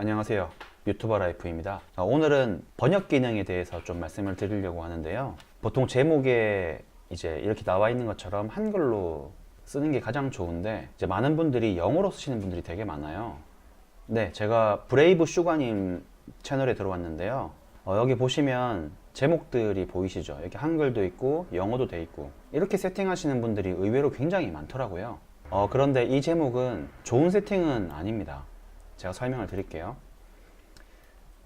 안녕하세요. 유튜버 라이프입니다. 아, 오늘은 번역 기능에 대해서 좀 말씀을 드리려고 하는데요. 보통 제목에 이제 이렇게 나와 있는 것처럼 한글로 쓰는 게 가장 좋은데 이제 많은 분들이 영어로 쓰시는 분들이 되게 많아요. 네, 제가 브레이브 슈가님 채널에 들어왔는데요. 어, 여기 보시면 제목들이 보이시죠? 이렇게 한글도 있고 영어도 돼 있고 이렇게 세팅하시는 분들이 의외로 굉장히 많더라고요. 어, 그런데 이 제목은 좋은 세팅은 아닙니다. 제가 설명을 드릴게요.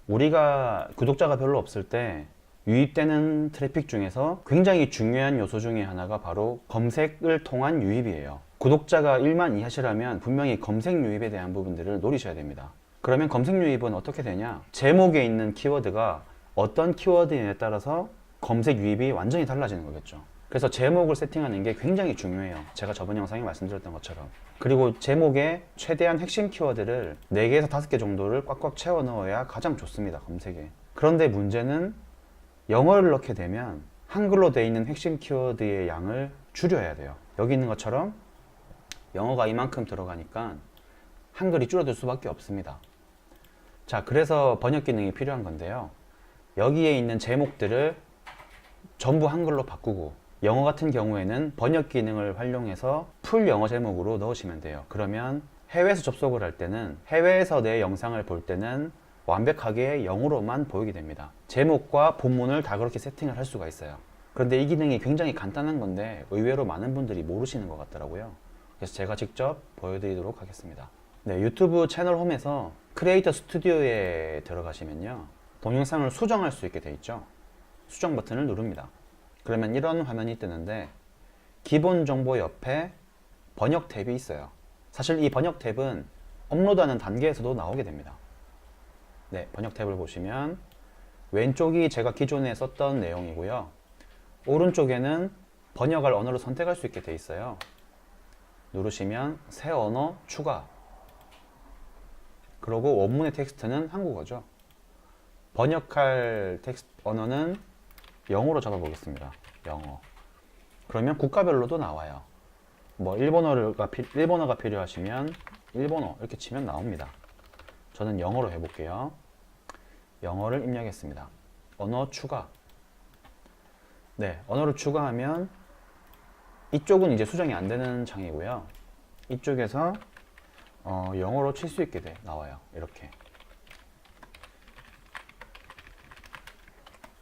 우리가 구독자가 별로 없을 때 유입되는 트래픽 중에서 굉장히 중요한 요소 중에 하나가 바로 검색을 통한 유입이에요. 구독자가 1만 이하시라면 분명히 검색 유입에 대한 부분들을 노리셔야 됩니다. 그러면 검색 유입은 어떻게 되냐? 제목에 있는 키워드가 어떤 키워드에 따라서 검색 유입이 완전히 달라지는 거겠죠. 그래서 제목을 세팅하는 게 굉장히 중요해요. 제가 저번 영상에 말씀드렸던 것처럼. 그리고 제목에 최대한 핵심 키워드를 4개에서 5개 정도를 꽉꽉 채워 넣어야 가장 좋습니다. 검색에. 그런데 문제는 영어를 넣게 되면 한글로 되어 있는 핵심 키워드의 양을 줄여야 돼요. 여기 있는 것처럼 영어가 이만큼 들어가니까 한글이 줄어들 수밖에 없습니다. 자, 그래서 번역 기능이 필요한 건데요. 여기에 있는 제목들을 전부 한글로 바꾸고 영어 같은 경우에는 번역 기능을 활용해서 풀 영어 제목으로 넣으시면 돼요. 그러면 해외에서 접속을 할 때는 해외에서 내 영상을 볼 때는 완벽하게 영어로만 보이게 됩니다. 제목과 본문을 다 그렇게 세팅을 할 수가 있어요. 그런데 이 기능이 굉장히 간단한 건데 의외로 많은 분들이 모르시는 것 같더라고요. 그래서 제가 직접 보여드리도록 하겠습니다. 네, 유튜브 채널 홈에서 크리에이터 스튜디오에 들어가시면요. 동영상을 수정할 수 있게 돼 있죠. 수정 버튼을 누릅니다. 그러면 이런 화면이 뜨는데 기본 정보 옆에 번역 탭이 있어요. 사실 이 번역 탭은 업로드하는 단계에서도 나오게 됩니다. 네, 번역 탭을 보시면 왼쪽이 제가 기존에 썼던 내용이고요. 오른쪽에는 번역할 언어를 선택할 수 있게 돼 있어요. 누르시면 새 언어 추가. 그리고 원문의 텍스트는 한국어죠. 번역할 텍스트 언어는 영어로 잡아보겠습니다. 영어. 그러면 국가별로도 나와요. 뭐 일본어가 피- 일본어가 필요하시면 일본어 이렇게 치면 나옵니다. 저는 영어로 해볼게요. 영어를 입력했습니다. 언어 추가. 네, 언어를 추가하면 이쪽은 이제 수정이 안 되는 창이고요. 이쪽에서 어, 영어로 칠 수 있게 돼 나와요. 이렇게.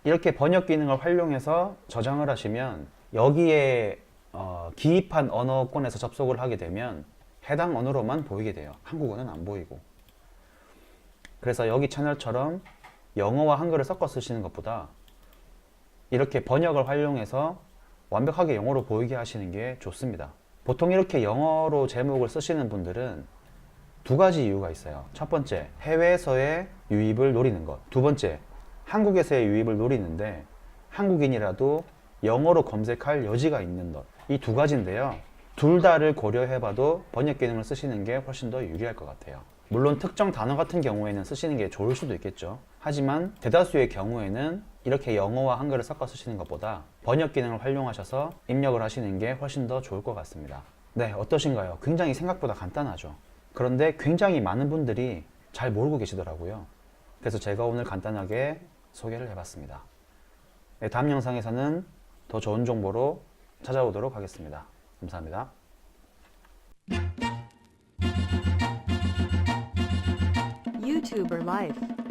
이렇게 번역 기능을 활용해서 저장을 하시면 여기에 어, 기입한 언어권에서 접속을 하게 되면 해당 언어로만 보이게 돼요. 한국어는 안 보이고. 그래서 여기 채널처럼 영어와 한글을 섞어 쓰시는 것보다 이렇게 번역을 활용해서 완벽하게 영어로 보이게 하시는 게 좋습니다. 보통 이렇게 영어로 제목을 쓰시는 분들은 두 가지 이유가 있어요. 첫 번째, 해외에서의 유입을 노리는 것. 두 번째, 한국에서의 유입을 노리는데 한국인이라도 영어로 검색할 여지가 있는 것. 이 두 가지인데요. 둘 다를 고려해봐도 번역 기능을 쓰시는 게 훨씬 더 유리할 것 같아요. 물론 특정 단어 같은 경우에는 쓰시는 게 좋을 수도 있겠죠. 하지만 대다수의 경우에는 이렇게 영어와 한글을 섞어 쓰시는 것보다 번역 기능을 활용하셔서 입력을 하시는 게 훨씬 더 좋을 것 같습니다. 네, 어떠신가요? 굉장히 생각보다 간단하죠. 그런데 굉장히 많은 분들이 잘 모르고 계시더라고요. 그래서 제가 오늘 간단하게 소개를 해봤습니다. 네, 다음 영상에서는 더 좋은 정보로 찾아오도록 하겠습니다. 감사합니다. YouTuber Life